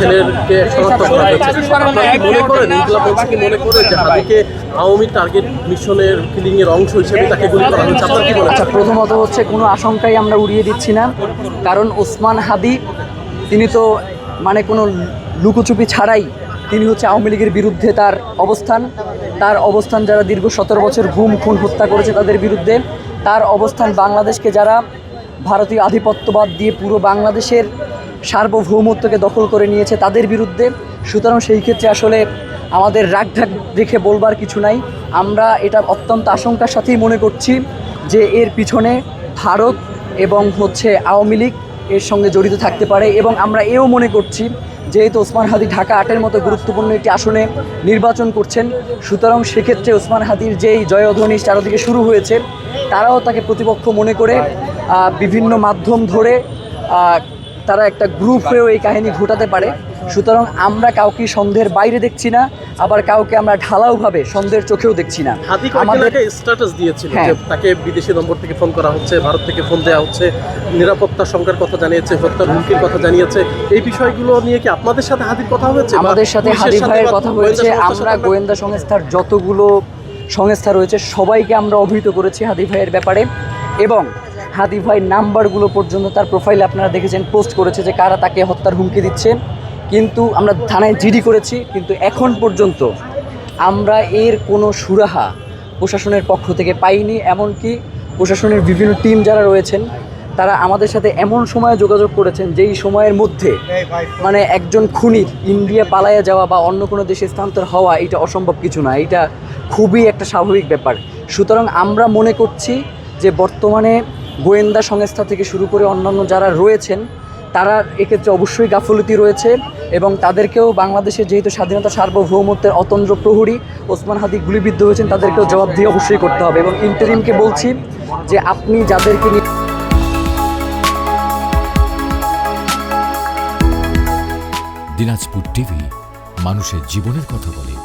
ছেলেকে শনাক্ত করা হয়েছে। আপনারা কি মনে করেন? ইনকলাব কি মনে করে যে হাদিকে আওয়ামী টার্গেট মিশনের কিলিং এর অংশ হিসেবে তাকে গুলি করা হয়েছে? আপনার কি মনে আচ্ছা প্রথমত হচ্ছে কোনো আশঙ্কাই আমরা উড়িয়ে দিচ্ছি না। কারণ ওসমান হাদি তিনি তো মানে কোনো লুকোচুপি ছাড়াই তিনি হচ্ছে আওয়ামী লীগের বিরুদ্ধে তার অবস্থান। তার অবস্থান যারা দীর্ঘ সতেরো বছর ঘুম খুন হত্যা করেছে তাদের বিরুদ্ধে তার অবস্থান বাংলাদেশকে যারা ভারতীয় আধিপত্যবাদ দিয়ে পুরো বাংলাদেশের সার্বভৌমত্বকে দখল করে নিয়েছে তাদের বিরুদ্ধে। সুতরাং সেই ক্ষেত্রে আসলে আমাদের রাগ ঢাক দেখে বলবার কিছু নাই। আমরা এটা অত্যন্ত আশঙ্কার সাথেই মনে করছি যে এর পিছনে ভারত এবং হচ্ছে আওয়ামী লীগ এর সঙ্গে জড়িত থাকতে পারে এবং আমরা এও মনে করছি যেহেতু ওসমান হাদি ঢাকা আটের মতো গুরুত্বপূর্ণ একটি আসনে নির্বাচন করছেন, সুতরাং সেক্ষেত্রে ওসমান হাদির যেই জয়ধ্বনি চারদিকে শুরু হয়েছে, তারাও তাকে প্রতিপক্ষ মনে করে বিভিন্ন মাধ্যম ধরে তারা একটা গ্রুপ হয়েও এই কাহিনী ঘটাতে পারে। সুতরাং আমরা কাউকে সন্দেহের বাইরে দেখছি না আবার কাউকে আমরা ঢালাওভাবে সন্দেহের চোখেও দেখছি না। স্ট্যাটাস দিয়েছিল হ্যাঁ। যে তাকে বিদেশি নম্বর থেকে ফোন করা হচ্ছে ভারত থেকে ফোন দেওয়া হচ্ছে নিরাপত্তা সংখ্যার কথা জানিয়েছে হত্যার হুমকির কথা জানিয়েছে। এই বিষয়গুলো নিয়ে কি আপনাদের সাথে হাদির কথা হয়েছে আমাদের সাথে হাদি ভাইয়ের কথা হয়েছে। আমরা গোয়েন্দা সংস্থার যতগুলো সংস্থা রয়েছে সবাইকে আমরা অভিহিত করেছি হাদি ভাইয়ের ব্যাপারে। এবং হাদি ভাই নাম্বারগুলো পর্যন্ত তার প্রোফাইলে আপনারা দেখেছেন পোস্ট করেছে যে কারা তাকে হত্যার হুমকি দিচ্ছে। কিন্তু আমরা থানায় জিডি করেছি, কিন্তু এখন পর্যন্ত আমরা এর কোনো সুরাহা প্রশাসনের পক্ষ থেকে পাইনি, এমনকি প্রশাসনের বিভিন্ন টিম যারা রয়েছেন, তারা আমাদের সাথে এমন সময়ে যোগাযোগ করেছেন যেই সময়ের মধ্যে মানে একজন খুনির ইন্ডিয়া পালায়া যাওয়া বা অন্য কোনো দেশে স্থানান্তর হওয়া এটা অসম্ভব কিছু না, এটা খুবই একটা স্বাভাবিক ব্যাপার। সুতরাং আমরা মনে করছি যে বর্তমানে গোয়েন্দা সংস্থা থেকে শুরু করে অন্যান্য যারা রয়েছেন, তারা এক্ষেত্রে অবশ্যই গাফলতি রয়েছে এবং তাদেরকেও বাংলাদেশের যেহেতু স্বাধীনতা সার্বভৌমত্বের অতন্দ্র প্রহরী ওসমান হাদি গুলিবিদ্ধ হয়েছেন, তাদেরকেও জবাবদিহি অবশ্যই করতে হবে এবং ইন্টারিমকে বলছি যে আপনি যাদেরকে নিয়ে দিনাজপুর টিভি, মানুষের জীবনের কথা বলে।